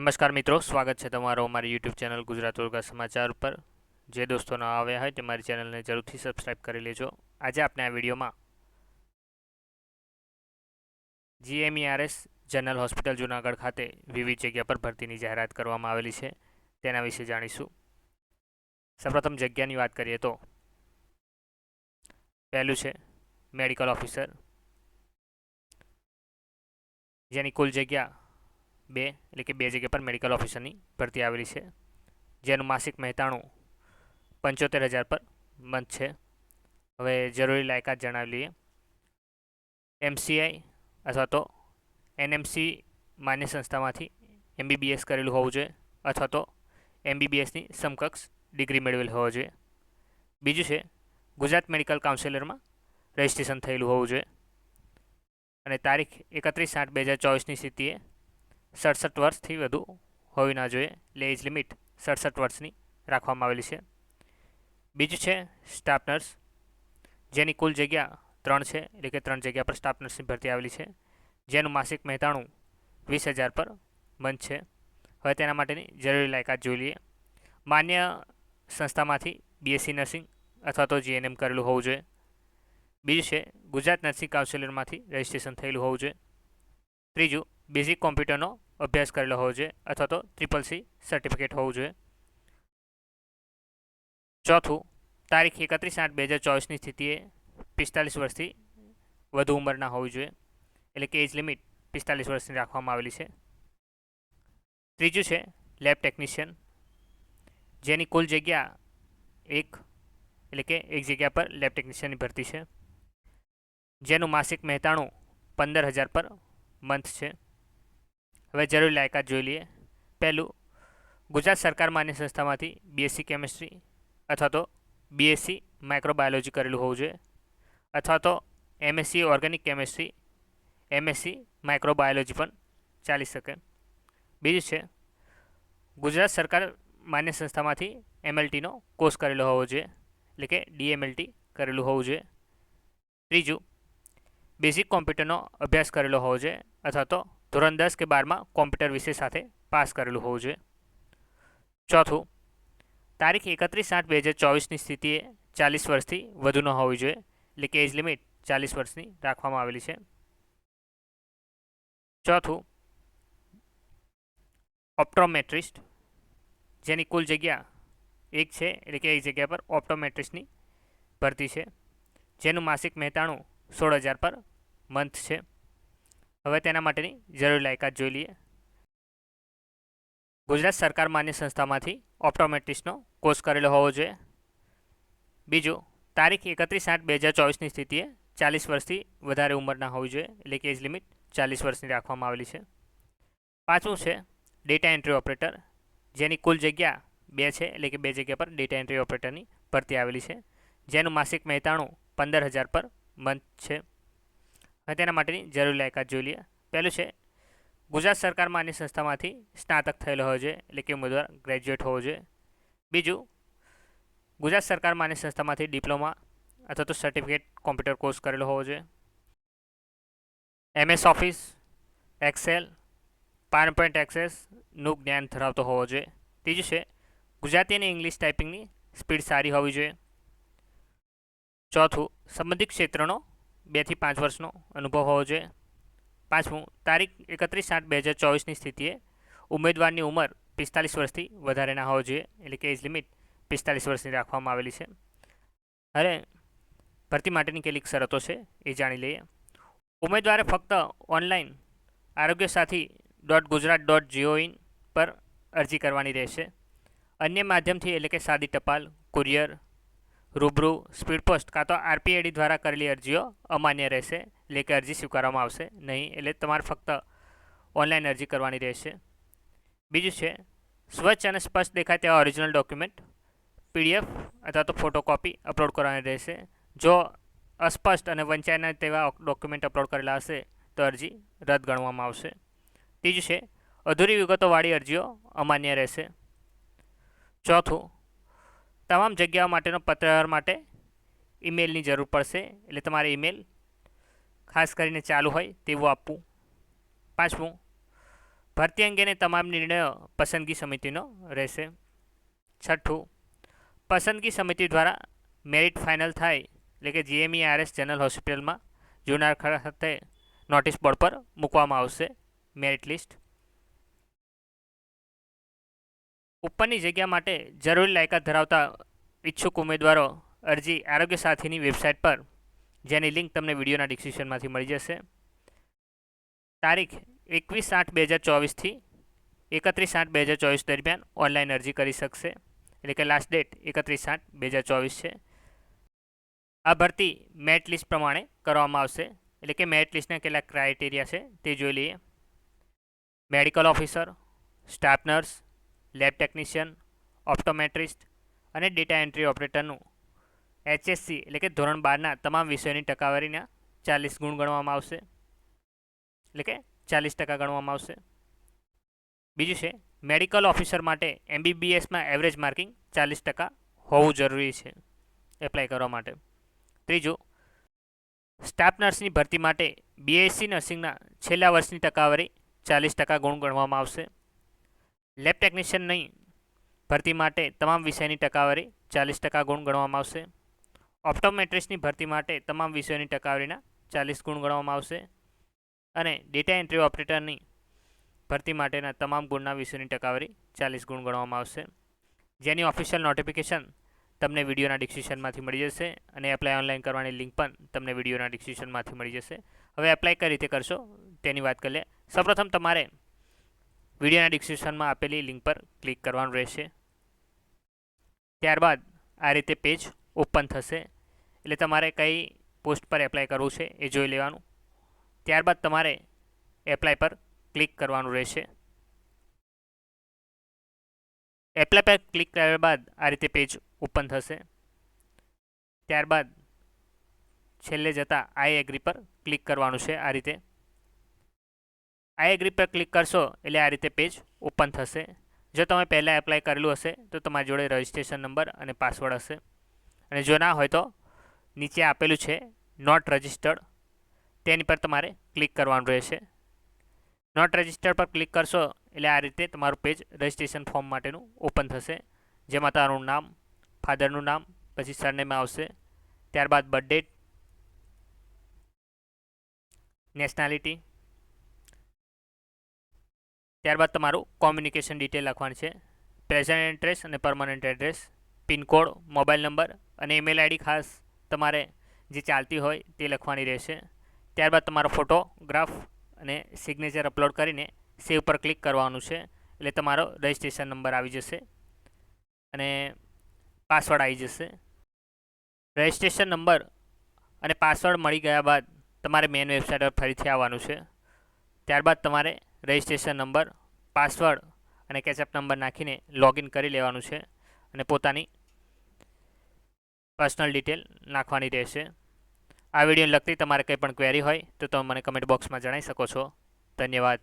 નમસ્કાર મિત્રો, સ્વાગત છે તમારો અમારી યુટ્યુબ ચેનલ ગુજરાત ઉર્ગા સમાચાર પર જે દોસ્તો ન આવ્યા હોય તે મારી ચેનલને જરૂરથી સબસ્ક્રાઈબ કરી લેજો. આજે આપણે આ વિડીયોમાં જીએમઈઆરએસ જનરલ હોસ્પિટલ જુનાગઢ ખાતે વિવિધ જગ્યા પર ભરતીની જાહેરાત કરવામાં આવેલી છે. તેના વિશે જાણીશું. સૌપ્રથમ જગ્યાની વાત કરીએ તો પહેલું છે મેડિકલ ઓફિસર. જેની કુલ જગ્યા બે, એટલે કે બે જગ્યા પર મેડિકલ ઓફિસરની ભરતી આવેલી છે. જેનું માસિક મહેતાણું પંચોતેર હજાર પર મંથ છે. હવે જરૂરી લાયકાત જણાવી લઈએ. એમસીઆઈ અથવા તો એનએમસી માન્ય સંસ્થામાંથી એમબીબીએસ કરેલું હોવું જોઈએ અથવા તો એમબીબીએસની સમકક્ષ ડિગ્રી મેળવેલ હોવો જોઈએ. બીજું છે, ગુજરાત મેડિકલ કાઉન્સિલરમાં રજિસ્ટ્રેશન થયેલું હોવું જોઈએ. અને તારીખ એકત્રીસ આઠ બે હજાર ચોવીસની સ્થિતિએ સડસઠ વર્ષથી વધુ હોવી ના જોઈએ. એટલે એજ લિમિટ સડસઠ વર્ષની રાખવામાં આવેલી છે. બીજું છે સ્ટાફ નર્સ, જેની કુલ જગ્યા ત્રણ છે, એટલે કે ત્રણ જગ્યા પર સ્ટાફ નર્સની ભરતી આવેલી છે. જેનું માસિક મહેતાણું વીસ હજાર પર મંથ છે. હવે તેના માટેની જરૂરી લાયકાત જોઈ લઈએ. માન્ય સંસ્થામાંથી બીએસસી નર્સિંગ અથવા તો જીએનએમ કરેલું હોવું જોઈએ. બીજું છે ગુજરાત નર્સિંગ કાઉન્સિલરમાંથી રજિસ્ટ્રેશન થયેલું હોવું જોઈએ. ત્રીજું બેઝિક કોમ્પ્યુટરનો અભ્યાસ કરેલો હોવો જોઈએ અથવા તો ટ્રિપલ સી સર્ટિફિકેટ હોવું જોઈએ. ચોથું, તારીખ એકત્રીસ આઠ બે હજાર ચોવીસની સ્થિતિએ પિસ્તાલીસ વર્ષથી વધુ ઉંમરના હોવી જોઈએ. એટલે કે એજ લિમિટ પિસ્તાલીસ વર્ષની રાખવામાં આવેલી છે. ત્રીજું છે લેબ ટેકનિશિયન જેની કુલ જગ્યા એક, એટલે કે એક જગ્યા પર લેબ ટેકનિશિયનની ભરતી છે. જેનું માસિક મહેતાણું પંદર હજાર પર મંથ છે. હવે જરૂરી લાયકાત જોઈ લઈએ. પહેલું, ગુજરાત સરકાર માન્ય સંસ્થામાંથી બીએસસી કેમેસ્ટ્રી અથવા તો બીએસસી માઇક્રોબાયોલોજી કરેલું હોવું જોઈએ અથવા તો MSc organic chemistry MSc microbiology પણ ચાલી શકે. બીજું છે, ગુજરાત સરકાર માન્ય સંસ્થામાંથી એમએલટીનો કોર્સ કરેલો હોવો જોઈએ, એટલે કે ડીએમએલટી કરેલું હોવું જોઈએ. ત્રીજું બેઝિક કોમ્પ્યુટરનો અભ્યાસ કરેલો હોવો જોઈએ અથવા તો ધોરણ દસ કે બારમાં કોમ્પ્યુટર વિષય સાથે પાસ કરેલું હોવું જોઈએ. ચોથું, તારીખ એકત્રીસ આઠ બે હજાર ચોવીસની સ્થિતિએ ચાલીસ વર્ષથી વધુ ન હોવી જોઈએ, એટલે કે એજ લિમિટ ચાલીસ વર્ષની રાખવામાં આવેલી છે. ચોથું, ઓપ્ટોમેટ્રિસ્ટ, જેની કુલ જગ્યા એક છે, એટલે કે એક જગ્યા પર ઓપ્ટોમેટ્રિસ્ટની ભરતી છે, જેનું માસિક મહેતાણું સોળ હજાર પર મંથ છે. હવે તેના માટેની જરૂરી લાયકાત જોઈ લઈએ. ગુજરાત સરકાર માન્ય સંસ્થામાંથી ઓપ્ટોમેટ્રિસ્ટનો કોર્સ કરેલો હોવો જોઈએ. બીજું, તારીખ એકત્રીસ આઠ બે હજાર ચોવીસની સ્થિતિએ ચાલીસ વર્ષથી વધારે ઉંમરના હોવી જોઈએ, એટલે કે એજ લિમિટ ચાલીસ વર્ષની રાખવામાં આવેલી છે. પાંચમું છે, ડેટા એન્ટ્રી ઓપરેટર, જેની કુલ જગ્યા બે છે, એટલે કે બે જગ્યા પર ડેટા એન્ટ્રી ઓપરેટરની ભરતી આવેલી છે. જેનું માસિક મહેતાણું પંદર હજાર પર મંથ છે. હવે તેના માટેની જરૂરી લાયકાત જોઈ લઈએ. પહેલું છે, ગુજરાત સરકારમાં આની સંસ્થામાંથી સ્નાતક થયેલો હોવો જોઈએ, એટલે કે ઉમેદવાર ગ્રેજ્યુએટ હોવો જોઈએ. બીજું, ગુજરાત સરકારમાં આની સંસ્થામાંથી ડિપ્લોમા અથવા તો સર્ટિફિકેટ કોમ્પ્યુટર કોર્સ કરેલો હોવો જોઈએ. MS office excel power point એક્સેસનું જ્ઞાન ધરાવતો હોવો જોઈએ. ત્રીજું છે, ગુજરાતી અને ઇંગ્લિશ ટાઈપિંગની સ્પીડ સારી હોવી જોઈએ. ચોથું, સંબંધિત ક્ષેત્રનો બેથી પાંચ વર્ષનો અનુભવ હોવો જોઈએ. પાંચમું, તારીખ એકત્રીસ આઠ બે હજાર ચોવીસની સ્થિતિએ ઉમેદવારની ઉંમર પિસ્તાલીસ વર્ષથી વધારે ના હોવો જોઈએ, એટલે કે એજ લિમિટ પિસ્તાલીસ વર્ષની રાખવામાં આવેલી છે. હવે ભરતી માટેની કેટલીક શરતો છે એ જાણી લઈએ. ઉમેદવારે ફક્ત ઓનલાઈન આરોગ્ય સાથી ડોટ ગુજરાત ડોટ જીઓઇન પર અરજી કરવાની રહેશે. અન્ય માધ્યમથી એટલે કે સાદી ટપાલ, કુરિયર રૂબરૂ સ્પીડ પોસ્ટ કાં તો આરપીએડી દ્વારા કરેલી અરજીઓ અમાન્ય રહેશે. એટલે કે અરજી સ્વીકારવામાં આવશે નહીં, એટલે તમારે ફક્ત ઓનલાઈન અરજી કરવાની રહેશે. બીજું છે, સ્વચ્છ અને સ્પષ્ટ દેખાય તેવા ઓરિજિનલ ડોક્યુમેન્ટ, પીડીએફ અથવા તો ફોટોકોપી અપલોડ કરવાની રહેશે. જો અસ્પષ્ટ અને વંચાયના તેવા ડોક્યુમેન્ટ અપલોડ કરેલા હશે, તો અરજી રદ ગણવામાં આવશે. ત્રીજું છે, અધૂરી વિગતોવાળી અરજીઓ અમાન્ય રહેશે. ચોથું તમામ જગ્યાઓ માટેનો પત્ર માટે ઈમેલની જરૂર પડશે. એટલે તમારે ઈમેલ ખાસ કરીને ચાલુ હોય તેવું આપવું. પાંચમું ભરતી અંગેની તમામ નિર્ણયો પસંદગી સમિતિનો રહેશે. છઠ્ઠું, પસંદગી સમિતિ દ્વારા મેરિટ ફાઇનલ થાય એટલે કે જીએમઈ આરએસ જનરલ હોસ્પિટલમાં જૂનાર ખાતે નોટિસ બોર્ડ પર મૂકવામાં આવશે મેરિટ લિસ્ટ. ઉપરની જગ્યા માટે જરૂરી લાયકાત ધરાવતા ઈચ્છુક ઉમેદવારો અરજી આરોગ્ય સાથીની વેબસાઇટ પર, જેની લિંક તમને વિડીયોના ડિસ્ક્રિપ્શનમાંથી મળી જશે. તારીખ એકવીસ આઠ બે હજાર ચોવીસથી એકત્રીસ આઠ બે હજાર ચોવીસ દરમિયાન ઓનલાઈન અરજી કરી શકશે. એટલે કે લાસ્ટ ડેટ એકત્રીસ આઠ બે હજાર ચોવીસ છે. આ ભરતી મેરિટ લિસ્ટ પ્રમાણે કરવામાં આવશે. એટલે કે મેરિટ લિસ્ટના કેટલાક ક્રાઇટેરિયા છે તે જોઈ લઈએ. Medical officer staff nurse lab technician, optometrist અને ડેટા એન્ટ્રી ઓપરેટરનું એચએસસી એટલે કે ધોરણ બારના તમામ વિષયોની ટકાવારીના ચાલીસ ગુણ ગણવામાં આવશે. એટલે કે ચાલીસ ટકા ગણવામાં આવશે. બીજું છે, મેડિકલ ઓફિસર માટે એમબીબીએસમાં એવરેજ માર્કિંગ ચાલીસ ટકા હોવું જરૂરી છે, એપ્લાય કરવા માટે. ત્રીજું, સ્ટાફ નર્સની ભરતી માટે બીએસસી નર્સિંગના છેલ્લા વર્ષની ટકાવારી ચાલીસ ટકા ગુણ ગણવામાં આવશે. લેબ ટેકનિશિયન નહીં, ભરતી માટે તમામ વિષયની ટકાવારી ચાલીસ ટકા ગુણ ગણવામાં આવશે. ઓપ્ટોમેટ્રિસ્ટની ભરતી માટે તમામ વિષયોની ટકાવારીના ચાલીસ ગુણ ગણવામાં આવશે. અને ડેટા એન્ટ્રી ઓપરેટરની ભરતી માટેના તમામ ગુણના વિષયોની ટકાવારી ચાલીસ ગુણ ગણવામાં આવશે. જેની ઓફિશિયલ નોટિફિકેશન તમને વિડીયોના ડિસ્ક્રિપ્શનમાંથી મળી જશે અને એપ્લાય ઓનલાઈન કરવાની લિંક પણ તમને વિડીયોના ડિસ્ક્રિપ્શનમાંથી મળી જશે. હવે એપ્લાય કઈ રીતે કરશો તેની વાત કરી લે સૌપ્રથમ તમારે વિડીયોના ડિસ્ક્રિપ્શનમાં આપેલી લિંક પર ક્લિક કરવાનું રહેશે. ત્યારબાદ આ રીતે પેજ ઓપન થશે. એટલે તમારે કઈ પોસ્ટ પર એપ્લાય કરવું છે એ જોઈ લેવાનું. ત્યારબાદ તમારે એપ્લાય પર ક્લિક કરવાનું રહેશે. એપ્લાય પર ક્લિક કર્યા બાદ આ રીતે પેજ ઓપન થશે. ત્યારબાદ છેલ્લે જતાં આઈ એગ્રી પર ક્લિક કરવાનું છે આ રીતે. આઈ એગ્રી પર ક્લિક કરશો, એટલે આ રીતે પેજ ઓપન થશે. જો તમે પહેલાં એપ્લાય કરેલું હશે, તો તમારી જોડે રજિસ્ટ્રેશન નંબર અને પાસવર્ડ હશે. અને જો ના હોય તો નીચે આપેલું છે નોટ રજિસ્ટર્ડ તેની પર તમારે ક્લિક કરવાનું રહેશે. નોટ રજિસ્ટર પર ક્લિક કરશો, એટલે આ રીતે તમારું પેજ રજિસ્ટ્રેશન ફોર્મ માટેનું ઓપન થશે. જેમાં તારું નામ ફાધરનું નામ, પછી સરનેમ આવશે. ત્યારબાદ બર્થ ડેટ નેશનાલિટી ત્યારબાદ તમારું કોમ્યુનિકેશન ડિટેલ લખવાનું છે. પ્રેઝન્ટ એડ્રેસ અને permanent address pin code mobile number અને ઈમેલ આઈડી ખાસ તમારે જે ચાલતી હોય તે લખવાની રહેશે. ત્યારબાદ તમારો ફોટોગ્રાફ અને સિગ્નેચર અપલોડ કરીને સેવ પર ક્લિક કરવાનું છે. એટલે તમારો રજિસ્ટ્રેશન નંબર આવી જશે અને પાસવર્ડ આવી જશે. રજિસ્ટ્રેશન નંબર અને પાસવર્ડ મળી ગયા બાદ તમારે મેન વેબસાઇટ પર ફરીથી આવવાનું છે. ત્યારબાદ તમારે રજિસ્ટ્રેશન નંબર, પાસવર્ડ અને કેચઅપ નંબર નાખીને લોગિન કરી લેવાનું છે અને પોતાની પર્સનલ ડિટેલ નાખવાની રહેશે. આ વિડીયોને લગતી તમારે કંઈ પણ ક્વેરી હોય તો તમે મને કમેન્ટ બોક્સમાં જણાવી શકો છો. ધન્યવાદ.